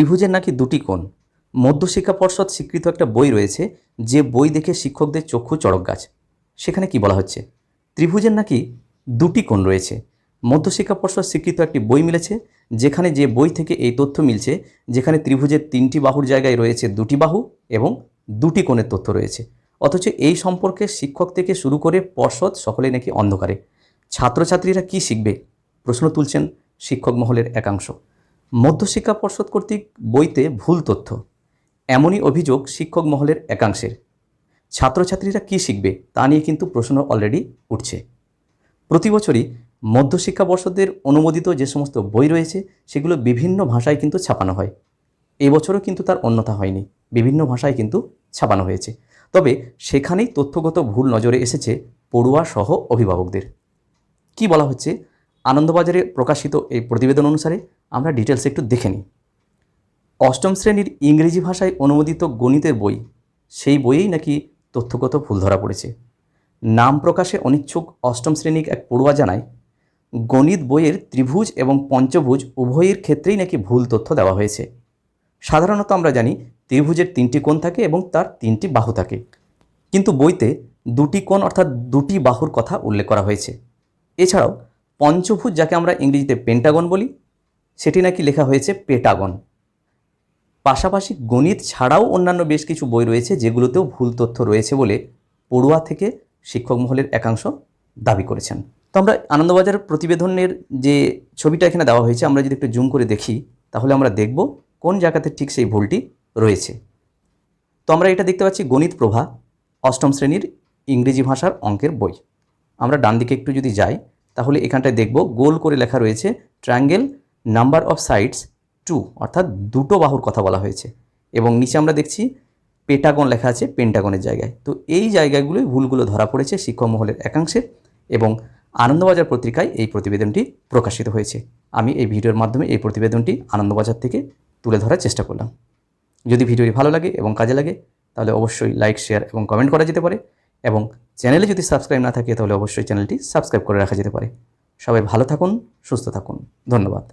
ত্রিভুজের নাকি দুটি কোণ? মধ্যশিক্ষা পর্ষদ স্বীকৃত একটা বই রয়েছে, যে বই দেখে শিক্ষকদের চক্ষু চড়ক গাছ। সেখানে কি বলা হচ্ছে? ত্রিভুজের নাকি দুটি কোণ রয়েছে? মধ্যশিক্ষা পর্ষদ স্বীকৃত একটি বই মিলেছে, যেখানে যে বই থেকে এই তথ্য মিলছে, যেখানে ত্রিভুজের তিনটি বাহুর জায়গায় রয়েছে দুটি বাহু এবং দুটি কোণের তথ্য রয়েছে। অথচ এই সম্পর্কে শিক্ষক থেকে শুরু করে পর্ষদ সকলে নাকি অন্ধকারে। ছাত্রছাত্রীরা কি শিখবে? প্রশ্ন তুলছেন শিক্ষক মহলের একাংশ। মধ্যশিক্ষা পর্ষদ কর্তৃক বইতে ভুল তথ্য। এমনই অভিযোগ শিক্ষক মহলের একাংশের। ছাত্রছাত্রীরা কি শিখবে তা নিয়ে কিন্তু প্রশ্ন অলরেডি উঠছে। প্রতি বছরই মধ্যশিক্ষা পর্ষদের অনুমোদিত যে সমস্ত বই রয়েছে, সেগুলো বিভিন্ন ভাষায় কিন্তু ছাপানো হয়। এবছরও কিন্তু তার অন্যথা হয়নি। বিভিন্ন ভাষায় কিন্তু ছাপানো হয়েছে। তবে সেখানেই তথ্যগত ভুল নজরে এসেছে পড়ুয়া সহ অভিভাবকদের। কি বলা হচ্ছে? আনন্দবাজারে প্রকাশিত এই প্রতিবেদন অনুসারে আমরা ডিটেলস একটু দেখে নিই। অষ্টম শ্রেণির ইংরেজি ভাষায় অনুমোদিত গণিতের বই, সেই বইয়েই নাকি তথ্যগত ভুল ধরা পড়েছে। নাম প্রকাশে অনিচ্ছুক অষ্টম শ্রেণির এক পড়ুয়া জানায়, গণিত বইয়ের ত্রিভুজ এবং পঞ্চভুজ উভয়ের ক্ষেত্রেই নাকি ভুল তথ্য দেওয়া হয়েছে। সাধারণত আমরা জানি ত্রিভুজের তিনটি কোণ থাকে এবং তার তিনটি বাহু থাকে। কিন্তু বইতে দুটি কোণ অর্থাৎ দুটি বাহুর কথা উল্লেখ করা হয়েছে। এছাড়াও পঞ্চভুজ যাকে আমরা ইংরেজিতে পেন্টাগন বলি, সেটি নাকি লেখা হয়েছে পেটাগন পাশাপাশি গণিত ছাড়াও অন্যান্য বেশ কিছু বই রয়েছে, যেগুলোতেও ভুল তথ্য রয়েছে বলে পড়ুয়া থেকে শিক্ষক মহলের একাংশ দাবি করেছেন। তো আমরা আনন্দবাজার প্রতিবেদনের যে ছবিটা এখানে দেওয়া হয়েছে, আমরা যদি একটু জুম করে দেখি, তাহলে আমরা দেখব কোন জায়গাতে ঠিক সেই ভুলটি রয়েছে। তো আমরা এটা দেখতে পাচ্ছি গণিত প্রভা, অষ্টম শ্রেণির ইংরেজি ভাষার অঙ্কের বই। আমরা ডান দিকে একটু যদি যাই তাহলে এখানটায় দেখব, গোল করে লেখা রয়েছে triangle, number of sides, two, অর্থাৎ দুটো বাহুর কথা বলা হয়েছে। এবং নিচে আমরা দেখছি পেটাগন লেখা আছে পেন্টাগনের জায়গায়। তো এই জায়গাগুলোই ভুলগুলো ধরা পড়েছে শিক্ষক মহলের একাংশে এবং আনন্দবাজার পত্রিকায় এই প্রতিবেদনটি প্রকাশিত হয়েছে। আমি এই ভিডিওর মাধ্যমে এই প্রতিবেদনটি আনন্দবাজার থেকে তুলে ধরার চেষ্টা করলাম। যদি ভিডিওটি ভালো লাগে এবং কাজে লাগে, তাহলে অবশ্যই লাইক, শেয়ার এবং কমেন্ট করা যেতে পারে। এবং চ্যানেলে যদি সাবস্ক্রাইব না থাকে তাহলে অবশ্যই চ্যানেলটি সাবস্ক্রাইব করে রাখা যেতে পারে। সবাই ভালো থাকুন, সুস্থ থাকুন। ধন্যবাদ।